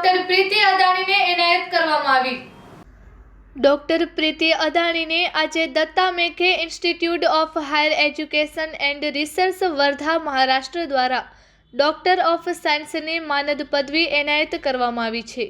Doctor પ્રીતિ અદાણીને એનાયત કરવામાં આવી. ડોક્ટર પ્રીતિ અદાણીને આજે Datta Meghe institute of higher education and research Wardha Maharashtra દ્વારા ડોક્ટર ઓફ સાયન્સની માનદ પદવી એનાયત કરવામાં આવી છે.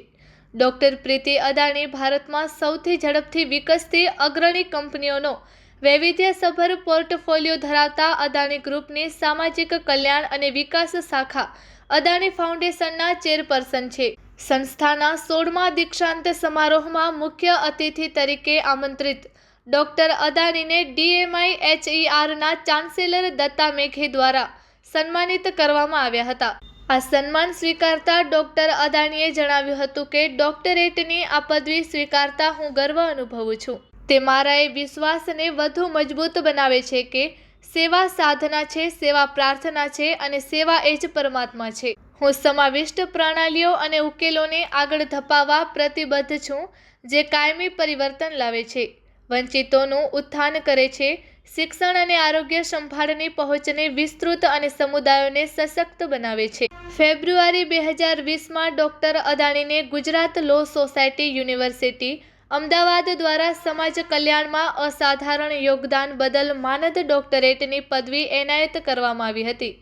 ડોક્ટર પ્રીતિ અદાણી ભારતમાં સૌથી ઝડપથી વિકસતી અગ્રણી કંપનીઓનો વૈવિધ્યસભર પોર્ટફોલિયો ધરાવતા અદાણી ગ્રુપની સામાજિક કલ્યાણ અને વિકાસ શાખા અદાણી ફાઉન્ડેશનના ચેરપર્સન છે. સંસ્થાના સોળમા દીક્ષાંત સમારોહમાં મુખ્ય અતિથિ તરીકે આમંત્રિત. ડોક્ટર અદાણીને ડીએમઆઈ એચઈઆરના ચાન્સેલર દત્તા મેઘે દ્વારા સન્માનિત કરવામાં આવ્યા હતા. આ સન્માન સ્વીકારતા ડોક્ટર અદાણીએ જણાવ્યું હતું કે, ડોક્ટરેટની આ પદવી સ્વીકારતા હું ગર્વ અનુભવું છું. તે મારા એ વિશ્વાસને વધુ મજબૂત બનાવે છે કે, સેવા સાધના છે, સેવા પ્રાર્થના છે અને સેવા એ જ પરમાત્મા છે. હું સમાવિષ્ટ પ્રણાલીઓ અને ઉકેલોને આગળ ધપાવવા પ્રતિબદ્ધ છું, જે કાયમી પરિવર્તન લાવે છે. વંચિતોનું ઉત્થાન કરે છે. શિક્ષણ અને આરોગ્ય સંભાળની પહોંચને વિસ્તૃત અને સમુદાયોને સશક્ત બનાવે છે. ફેબ્રુઆરી બે હજાર વીસમાં doctor અદાણીને Gujarat law society university, Ahmedabad દ્વારા સમાજ કલ્યાણમાં અસાધારણ યોગદાન બદલ માનદ ડોક્ટરેટની પદવી એનાયત કરવામાં આવી હતી.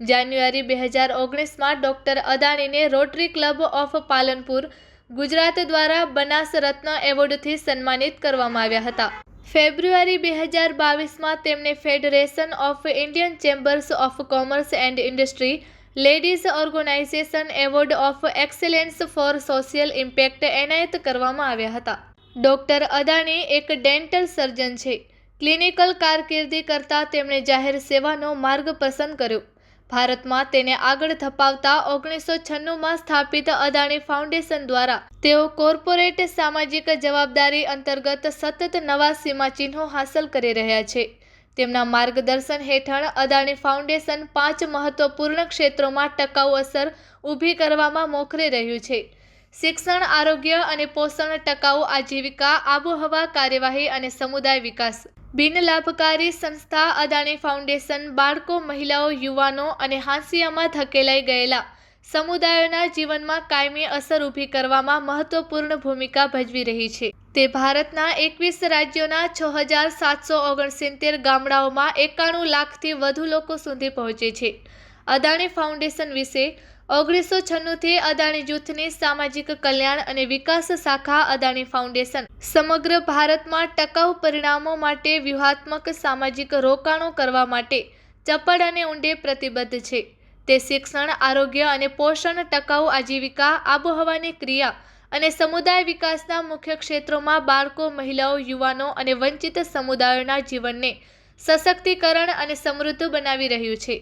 જાન્યુઆરી બે હજાર ઓગણીસમાં doctor અદાણીને Rotary club of Palanpur, Gujarat દ્વારા બનાસ રત્ન એવોર્ડથી સન્માનિત કરવામાં આવ્યા હતા. ફેબ્રુઆરી બે હજાર બાવીસમાં તેમને federation of Indian chambers of commerce and industry, ladies organisation award of excellence for social impact એનાયત કરવામાં આવ્યા હતા. ડૉક્ટર અદાણી એક ડેન્ટલ સર્જન છે. ક્લિનિકલ કારકિર્દી કરતાં તેમણે જાહેર સેવાનો માર્ગ પસંદ કર્યો. ભારતમાં તેને આગળ ધપાવતા ઓગણીસો છન્નુંમાં સ્થાપિત અદાણી ફાઉન્ડેશન દ્વારા તેઓ કોર્પોરેટ સામાજિક જવાબદારી અંતર્ગત સતત નવા સીમાચિહ્નો હાંસલ કરી રહ્યા છે. તેમના માર્ગદર્શન હેઠળ અદાણી ફાઉન્ડેશન પાંચ મહત્વપૂર્ણ ક્ષેત્રોમાં ટકાઉ અસર ઊભી કરવામાં મોખરે રહ્યું છે. શિક્ષણ, આરોગ્ય અને પોષણ ટકાઉ આજીવિકા, આબોહવા, કાર્યવાહી અને સમુદાય વિકાસ. બિન લાભકારી સંસ્થા અદાણી ફાઉન્ડેશન બાળકો, મહિલાઓ, યુવાનો અને હાંસિયામાં ધકેલાઈ ગયેલા સમુદાયોના જીવનમાં કાયમી અસર ઊભી કરવામાં મહત્વપૂર્ણ ભૂમિકા ભજવી રહી છે. તે ભારતના એકવીસ રાજ્યોના છ હજાર સાતસો ઓગણસિત્તેર ગામડાઓમાં એકાણું લાખથી વધુ લોકો સુધી પહોંચે છે. અદાણી ફાઉન્ડેશન વિશે ઓગણીસો છન્નુંથી અદાણી જૂથની સામાજિક કલ્યાણ અને વિકાસ શાખા અદાણી ફાઉન્ડેશન સમગ્ર ભારતમાં ટકાઉ પરિણામો માટે વ્યૂહાત્મક સામાજિક રોકાણો કરવા માટે ચપળ અને ઊંડે પ્રતિબદ્ધ છે. તે શિક્ષણ, આરોગ્ય અને પોષણ ટકાઉ આજીવિકા, આબોહવાની ક્રિયા અને સમુદાય વિકાસના મુખ્ય ક્ષેત્રોમાં બાળકો, મહિલાઓ, યુવાનો અને વંચિત સમુદાયોના જીવનને સશક્તિકરણ અને સમૃદ્ધ બનાવી રહ્યું છે.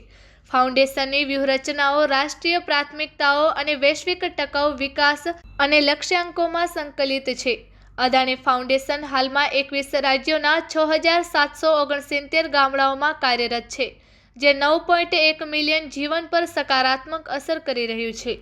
ફાઉન્ડેશનની વ્યૂહરચનાઓ, રાષ્ટ્રીય પ્રાથમિકતાઓ અને વૈશ્વિક ટકાઉ વિકાસ અને લક્ષ્યાંકોમાં સંકલિત છે. અદાણી ફાઉન્ડેશન હાલમાં એકવીસ રાજ્યોના છ હજાર સાતસો ઓગણસિત્તેર ગામડાઓમાં કાર્યરત છે, જે નવ પોઈન્ટ એક મિલિયન જીવન પર સકારાત્મક અસર કરી રહ્યું છે.